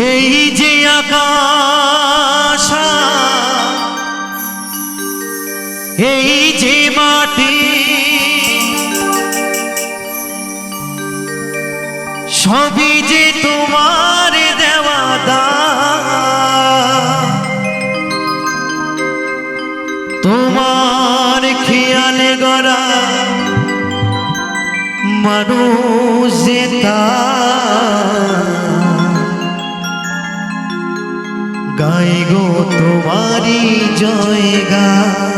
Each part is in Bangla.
এই যে আকাশ, এই যে মাটি, সবই যে তোমার দেওয়া। তোমার খেয়ালে গড়া মানুষ যে গাই গো তোমারি হর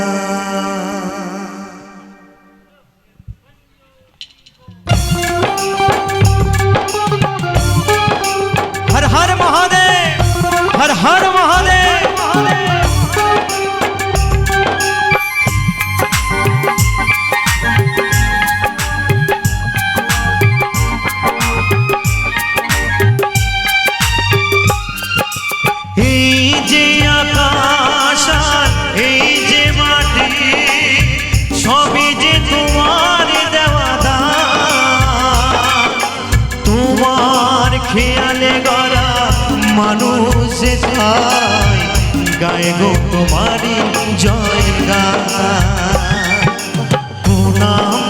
মাটি সবই যে তোমার দেওয়া। তোমার খেয়ালে গড়া মানুষ গায়ে গো জয় গা প্রণাম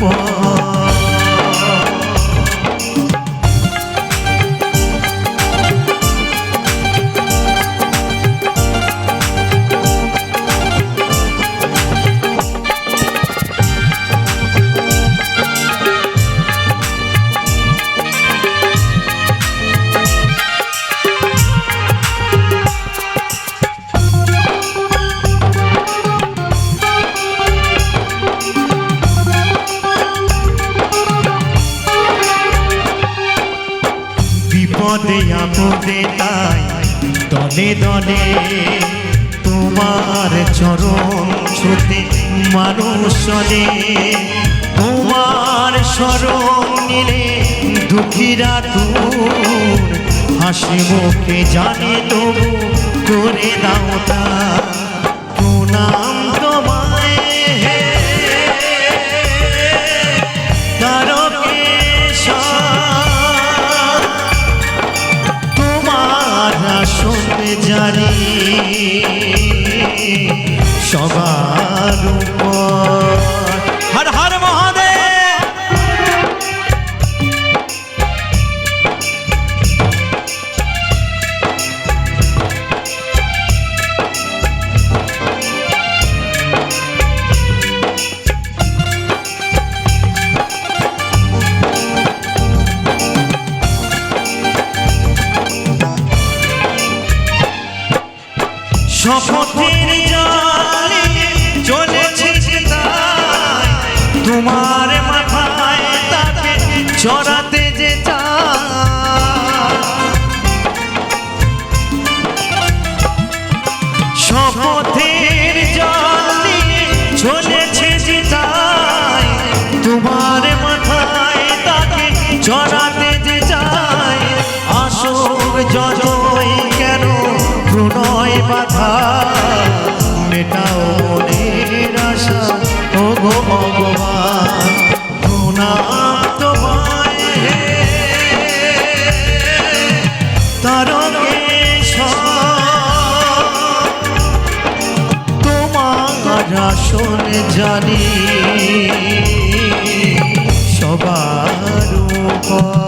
সবার বিপদে আপদে তাই দলে দলে তোমার চরণ ছুতে মানুষ তোমার স্মরণ নিলে দুঃখীরা দূর, হাসি মুখে জানে তবু করে দাও তা। আসন সবার উপর। হর হর শপথের জলে চলেছি তোমার মাথায় তাকে চড়াতে যে শপথের জলে চলেছে যে তোমার মাথায় তাকে চড়াতে বাধা মেটাও মনের আশা। ও গো ভগবান তোমার জানি সবার উপর।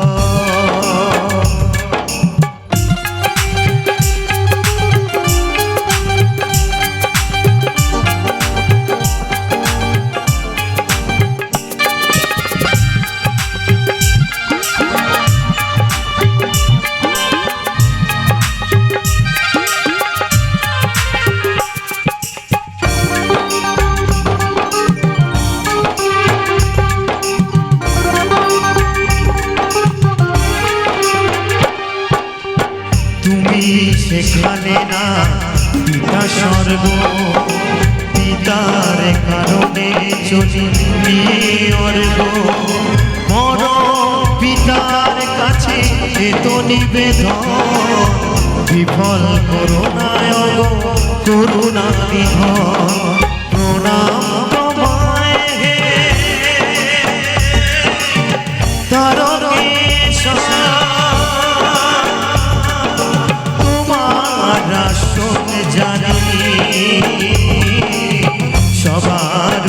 সেখানে না পিতা স্বর্গ, পিতার কারণে চলি অর্গ মর পিতার কাছে এত নিবেদন। বিফল করুণায় করুণা বিধন আসন জানি। সবার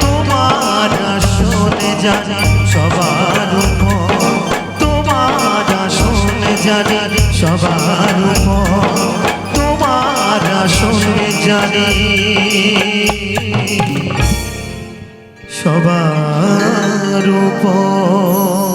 তোমার আসন জানি। সবার তোমার আসন জানি। সবার তোমার আসন জানি। সবার উপর